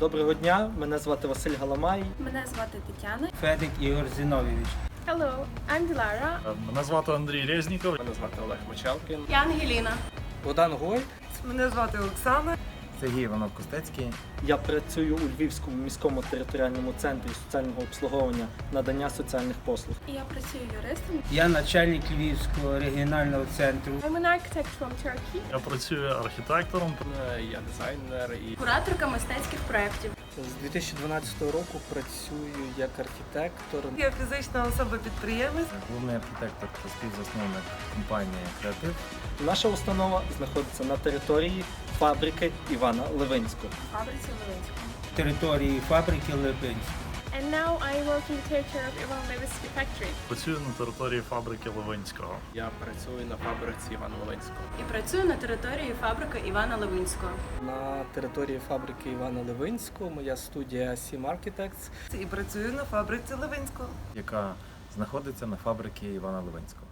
Доброго дня, мене звати Василь Галамай. Мене звати Тетяна. Федик Ігор Зіновійович. Hello, I'm Dilara. Мене звати Андрій Резніков. Мене звати Олег Мочалкін. Я Ангеліна. Богдан Гой. Мене звати Оксана. Сергій Іванов Костецький. Я працюю у Львівському міському територіальному центрі соціального обслуговування надання соціальних послуг. І я працюю юристом. Я начальник Львівського регіонального центру. I'm an architect from Turkey. Я працюю архітектором. Е, Я дизайнер і Кураторка мистецьких проєктів. З 2012 року працюю як архітектор. Я фізична особа-підприємець. Головний архітектор та співзасновник компанії Креатив. Наша установа знаходиться на території фабрики Івана Левинського. Фабриці Левинського. Території фабрики Липинськ. And now I work in territory of Ivan Levitsky factory. Працюю на території фабрики Левинського. я працюю на фабриці Івана Левинського. І працюю на території фабрики Івана Левинського. На території фабрики Івана Левинського моя студія Sim Architects. І працюю на фабриці Левинського. яка знаходиться на фабриці Івана Левинського.